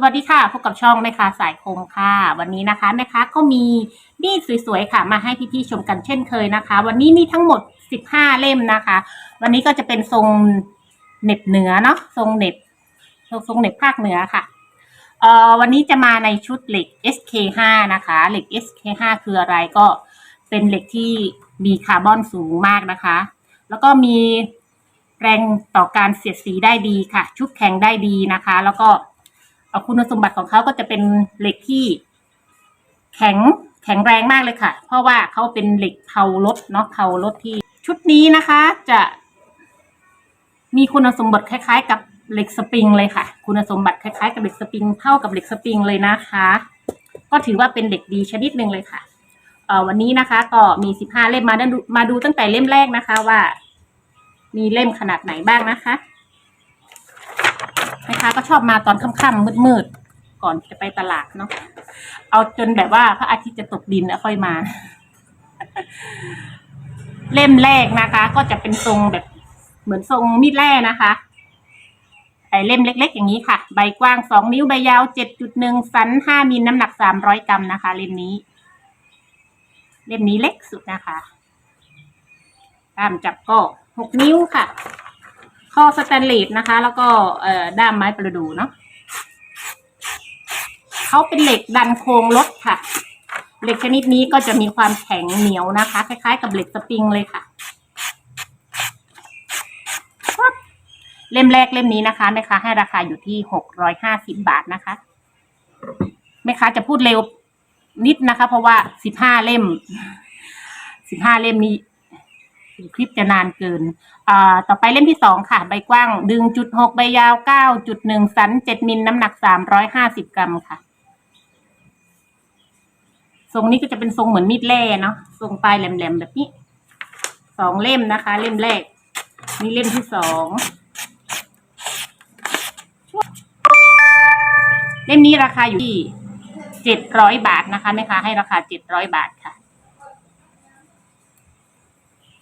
สวัสดีค่ะพบกับช่องแม่ค้าสายคมค่ะ วันนี้นะคะแม่ค้าก็มีมีดสวยๆค่ะ มาให้พี่ๆชมกันเช่นเคยนะคะ วันนี้มีทั้งหมด 15 เล่มนะคะ วันนี้ก็จะเป็นทรงเน็บเหนือเนาะทรงเน็บทรงเน็บภาคเหนือค่ะเอ่อวันนี้จะมาในชุดเหล็ก SK5 นะคะเหล็ก SK5 คืออะไรก็เป็นเหล็กที่มีคาร์บอนสูงมากนะคะ แล้วก็มีแรงต่อการเสียดสีได้ดีค่ะ ชุบแข็งได้ดีนะคะ แล้วก็ คุณสมบัติของเขาก็จะเป็นเหล็กที่ แข็งแข็งแรงมากเลยค่ะ เพราะว่าเขาเป็นเหล็กเผารถเนาะเผารถที่ ชุดนี้นะคะ จะมีคุณสมบัติคล้าย ๆ กับเหล็กสปริงเลยค่ะ คุณสมบัติคล้ายๆกับเหล็กสปริงเท่ากับเหล็กสปริงเลยนะคะ ก็ถือว่าเป็นเหล็กดีชนิดหนึ่งเลยค่ะเออวันนี้นะคะก็มีสิบห้าเล่มมาดูมาดูตั้งแต่เล่มแรกนะคะว่า มีเล่มขนาดไหนบ้างนะคะ แม่ค้าก็ชอบมาตอนค่ำๆมืดๆก่อนจะไปตลาดเนาะเอาจนแบบว่าพระอาทิตย์จะตกดินแล้วค่อยมา เล่มแรกนะคะ ก็จะเป็นทรงแบบเหมือนทรงมีดแร่นะคะไอเล่มเล็ก ๆ อย่างนี้ค่ะ ใบกว้างสองนิ้วใบยาวเจ็ดจุดหนึ่งสันห้ามิลน้ำหนักสามร้อยกรัมนะคะ เล่มนี้ เล่มนี้เล็กสุดนะคะตามจับก็หกนิ้วค่ะ ข้อสแตนเลสนะคะ แล้วก็เอ่อด้ามไม้ประดูเนาะเขาเป็นเหล็กดันโครงรถค่ะ เหล็กชนิดนี้ก็จะมีความแข็งเหนียวนะคะ คล้ายๆ กับเหล็กสปริงเลยค่ะเล่มแรกเล่มนี้นะคะแม่ค้าให้ราคาอยู่ที่หกร้อยห้าสิบบาทนะคะแม่ค้าจะพูดเร็วนิดนะคะ เพราะว่าสิบห้าเล่มสิบห้าเล่มนี้ คลิปจะนานเกินอ่าต่อไปเล่มที่สองค่ะ ใบกว้างดึงจุดหกใบยาวเก้าจุดหนึ่งสันเจ็ดมิลน้ำหนักสามร้อยห้าสิบกรัมค่ะ ทรงนี้ก็จะเป็นทรงเหมือนมีดแร่เนาะทรงปลายแหลมๆแบบนี้สองเล่มนะคะ เล่มแรกนี่เล่มที่สองเล่มนี้ราคาอยู่ที่เจ็ดร้อยบาทนะคะแม่ค้าให้ราคาเจ็ดร้อยบาทค่ะ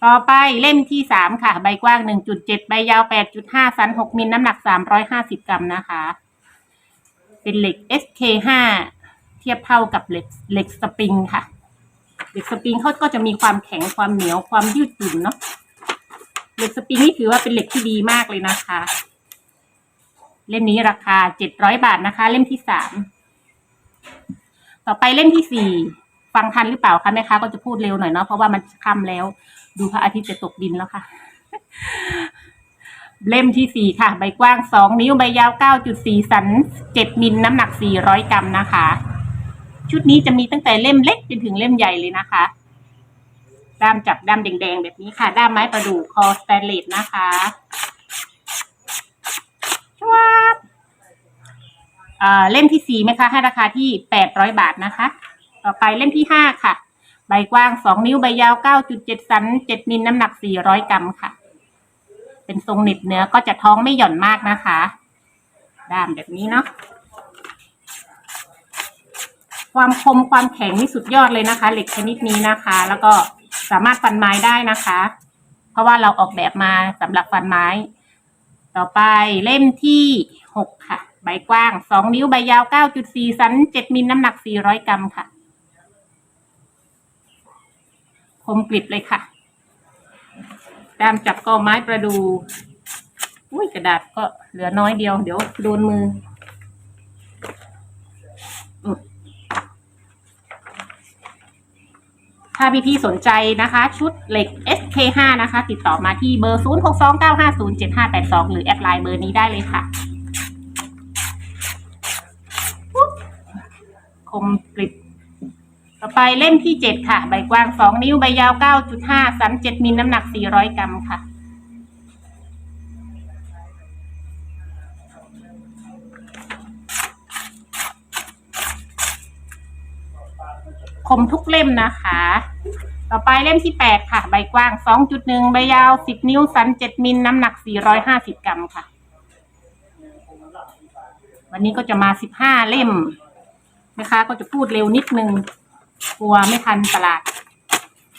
ต่อไปเล่มที่สามค่ะ ใบกว้างหนึ่งจุดเจ็ดใบยาวแปดจุดห้าสันหกมิลน้ำหนักสามร้อยห้าสิบกรัมนะคะ เป็นเหล็ก SK ห้าเทียบเท่ากับเหล็กเหล็กสปริงค่ะ เหล็กสปริงเขาก็จะมีความแข็งความเหนียวความยืดหยุ่นเนาะเหล็กสปริงนี่ถือว่าเป็นเหล็กที่ดีมากเลยนะคะ เล่มนี้ราคาเจ็ดร้อยบาทนะคะ เล่มที่สามต่อไปเล่มที่สี่ฟังทันหรือเปล่าคะแม่ค้าก็จะพูดเร็วหน่อยเนาะเพราะว่ามันค่ำแล้ว ดูพระอาทิตย์จะตกดินแล้วค่ะ เล่มที่สี่ค่ะ ใบกว้างสองนิ้วใบยาวเก้าจุดสี่สันเจ็ดมิลน้ำหนักสี่ร้อยกรัมนะคะ ชุดนี้จะมีตั้งแต่เล่มเล็กจนถึงเล่มใหญ่เลยนะคะ ด้ามจับด้ามแดงๆ แบบนี้ค่ะ ด้ามไม้ประดู่คอสแตนเลสนะคะชวบอ่าเล่มที่สี่ไหมคะให้ราคาที่แปดร้อยบาทนะคะ ต่อไปเล่มที่ห้าค่ะ ใบกว้างสองนิ้วใบยาวเก้าจุดเจ็ดสันเจ็ดมิลน้ำหนักสี่ร้อยกรัมค่ะ เป็นทรงเหน็บเนื้อก็จะท้องไม่หย่อนมากนะคะ ด้ามแบบนี้เนาะความคมความแข็งนี่สุดยอดเลยนะคะ เหล็กชนิดนี้นะคะ แล้วก็สามารถฟันไม้ได้นะคะ เพราะว่าเราออกแบบมาสำหรับฟันไม้ ต่อไปเล่มที่หกค่ะ ใบกว้างสองนิ้วใบยาวเก้าจุดสี่สันเจ็ดมิลน้ำหนักสี่ร้อยกรัมค่ะ คมกริบเลยค่ะด้ามจับก็ไม้ประดูอุ้ยกระดาษก็เหลือน้อยเดียว เดี๋ยวโดนมืออืมถ้าพี่ๆสนใจนะคะ ชุดเหล็ก SK5 นะคะ ติดต่อมาที่เบอร์ 0629507582 หรือแอดไลน์เบอร์นี้ได้เลยค่ะปุ๊บคมกริบ ต่อไปเล่มที่เจ็ดค่ะ ใบกว้างสองนิ้วใบยาวเก้าจุดห้าสันเจ็ดมิลน้ำหนักสี่ร้อยกรัมค่ะ คมทุกเล่มนะคะ ต่อไปเล่มที่แปดค่ะ ใบกว้างสองจุดหนึ่งใบยาวสิบนิ้วสันเจ็ดมิลน้ำหนักสี่ร้อยห้าสิบกรัมค่ะ วันนี้ก็จะมาสิบห้าเล่มนะคะก็จะพูดเร็วนิดนึง กลัวไม่ทันตลาด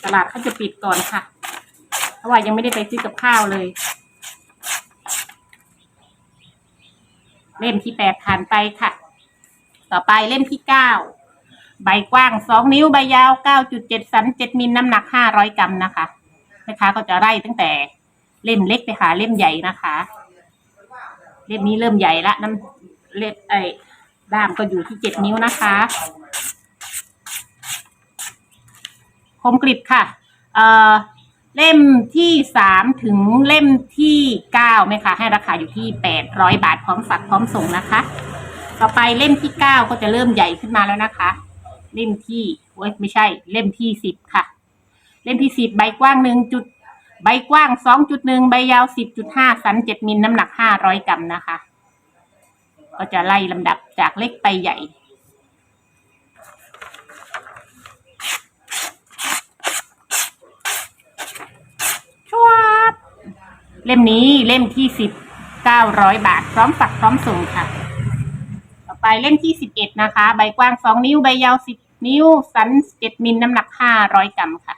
ตลาดเขาจะปิดก่อนค่ะ เพราะว่ายังไม่ได้ไปซื้อกับข้าวเลย เล่มที่แปดผ่านไปค่ะ ต่อไปเล่มที่เก้าใบกว้างสองนิ้วใบยาวเก้าจุดเจ็ดสันเจ็ดมิลน้ำหนักห้าร้อยกรัมนะคะแม่ค้าก็จะไล่ตั้งแต่เล่มเล็กไปหาเล่มใหญ่นะคะ เล่มนี้เริ่มใหญ่ละน้ำเล็บไอ้ด้ามก็อยู่ที่เจ็ดนิ้วนะคะ คมกริบค่ะเอ่อเล่มที่สามถึงเล่มที่เก้าไหมคะให้ราคาอยู่ที่แปดร้อยบาทพร้อมฝากพร้อมส่งนะคะ ต่อไปเล่มที่เก้าก็จะเริ่มใหญ่ขึ้นมาแล้วนะคะ เล่มที่โอ้ยไม่ใช่ เล่มที่สิบค่ะ เล่มที่สิบใบกว้างหนึ่งจุดใบกว้างสองจุดหนึ่งใบยาวสิบจุดห้าสันเจ็ดมิลน้ำหนักห้าร้อยกรัมนะคะ ก็จะไล่ลำดับจากเล็กไปใหญ่ ชวบ เล่มนี้เล่มที่สิบเก้าร้อยบาท พร้อมฝักพร้อมส่งค่ะ ต่อไปเล่มที่สิบเอ็ดนะคะ ใบกว้างสองนิ้วใบยาวสิบนิ้วสันเจ็ดมิลน้ำหนักห้าร้อยกรัมค่ะ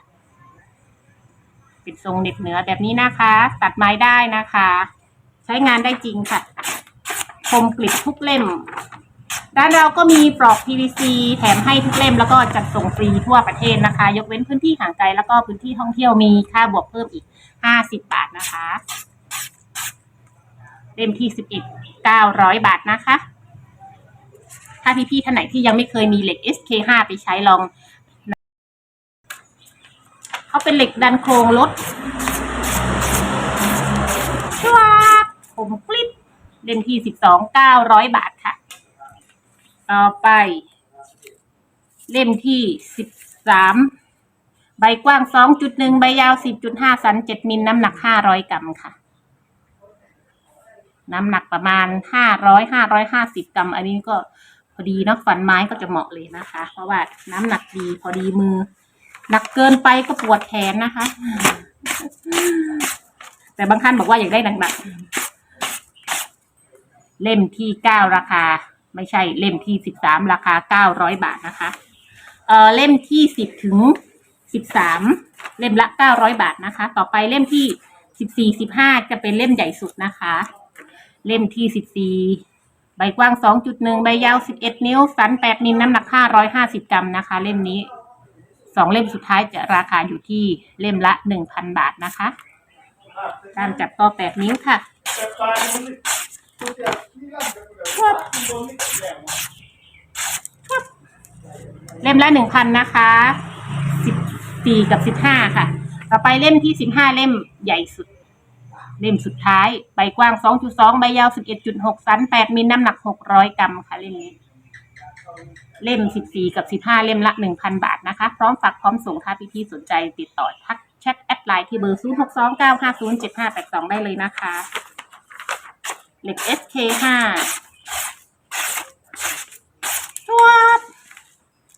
เป็นทรงเหน็บเหนือแบบนี้นะคะ ตัดไม้ได้นะคะ ใช้งานได้จริงค่ะ คมกริบทุกเล่ม ร้านเราก็มีปลอก PVC แถมให้ทุกเล่มแล้วก็จัดส่งฟรีทั่วประเทศนะคะ ยกเว้นพื้นที่ห่างไกลแล้วก็พื้นที่ท่องเที่ยวมีค่าบวกเพิ่มอีก 50 บาทนะคะ เล่มที่ 11 900 บาทนะคะ ถ้าพี่ๆท่านไหนที่ยังไม่เคยมีเหล็ก SK5 ไปใช้ลองเขาเป็นเหล็กดันโครงรถชวบผมคลิปเล่มที่ 12 900 บาทค่ะ ต่อไป เล่มที่สิบสามใบกว้างสองจุดหนึ่งใบยาวสิบจุดห้าสันเจ็ดมิลน้ำหนักห้าร้อยกรัมค่ะ น้ำหนักประมาณห้าร้อยห้าร้อยห้าสิบกรัม อันนี้ก็พอดีเนาะฟันไม้ก็จะเหมาะเลยนะคะ เพราะว่าน้ำหนักดีพอดีมือ หนักเกินไปก็ปวดแขนนะคะ แต่บางท่านบอกว่าอยากได้หนักๆเล่มที่เก้าราคา ไม่ใช่เล่มที่สิบสามราคาเก้าร้อยบาทนะคะ เอ่อเล่มที่สิบถึงสิบสามเล่มละเก้าร้อยบาทนะคะ ต่อไปเล่มที่สิบสี่สิบห้าจะเป็นเล่มใหญ่สุดนะคะ เล่มที่สิบสี่ใบกว้างสองจุดหนึ่งใบยาวสิบเอ็ดนิ้ว สันแปดมิลน้ำหนักห้าร้อยห้าสิบกรัมนะคะ เล่มนี้สองเล่มสุดท้ายจะราคาอยู่ที่เล่มละหนึ่งพันบาทนะคะการจับก็แปดนิ้วค่ะ เล่มละหนึ่งพันนะคะสิบสี่กับสิบห้าค่ะ ต่อไปเล่มที่สิบห้าเล่มใหญ่สุด เล่มสุดท้าย ใบกว้างสองจุดสองใบยาวสิบเอ็ดจุดหกสันแปดมิลน้ำหนักหกร้อยกรัมค่ะเล่มนี้ เล่มสิบสี่กับสิบห้าเล่มละหนึ่งพันบาทนะคะ พร้อมฝากพร้อมส่งค่ะพี่ๆสนใจติดต่อทักแชทแอดไลน์ที่เบอร์ศูนย์หกสองเก้าห้าศูนย์เจ็ดห้าแปดสองได้เลยนะคะ เหล็ก SK ห้าจวบ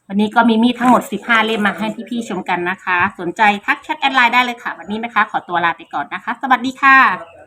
วันนี้ก็มีมีดทั้งหมด 15 เล่มมาให้พี่ๆชมกันนะคะ สนใจทักแชทแอดไลน์ได้เลยค่ะ วันนี้นะคะ ขอตัวลาไปก่อนนะคะ สวัสดีค่ะ